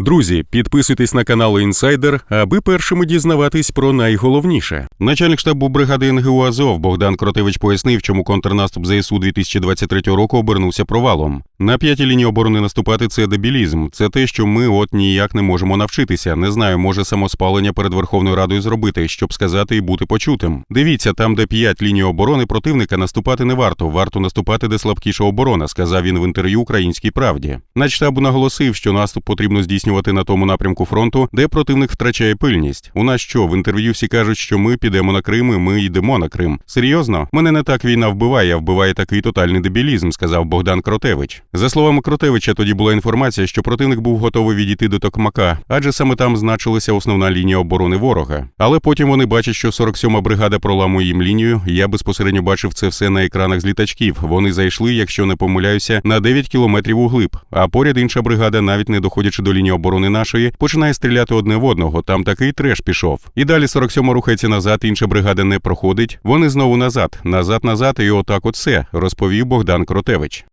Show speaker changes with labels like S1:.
S1: Друзі, підписуйтесь на канал Інсайдер, аби першими дізнаватись про найголовніше. Начальник штабу бригади НГУ Азов Богдан Кротевич пояснив, чому контрнаступ ЗСУ 2023 року обернувся провалом. На п'ятій лінії оборони наступати це дебілізм. Це те, що ми от ніяк не можемо навчитися. Не знаю, може самоспалення перед Верховною Радою зробити, щоб сказати і бути почутим. Дивіться, там, де п'ять ліній оборони противника, наступати не варто. Варто наступати, де слабкіша оборона, сказав він в інтерв'ю Українській правді. Начштабу наголосив, що наступ потрібно здійснювати на тому напрямку фронту, де противник втрачає пильність. У нас що в інтерв'ю всі кажуть, що ми підемо на Крим, і ми йдемо на Крим. Серйозно, мене не так війна вбиває, а вбиває такий тотальний дебілізм, сказав Богдан Кротевич. За словами Кротевича, тоді була інформація, що противник був готовий відійти до Токмака, адже саме там значилася основна лінія оборони ворога. Але потім вони бачать, що 47-ма бригада проламує їм лінію. Я безпосередньо бачив це все на екранах з літачків. Вони зайшли, якщо не помиляюся, на 9 кілометрів углиб. А поряд інша бригада, навіть не доходячи до лінії оборони нашої, починає стріляти одне в одного. Там такий треш пішов. І далі 47-ма рухається назад. Інша бригада не проходить. Вони знову назад, назад, назад, і отак, от все, розповів Богдан Кротевич.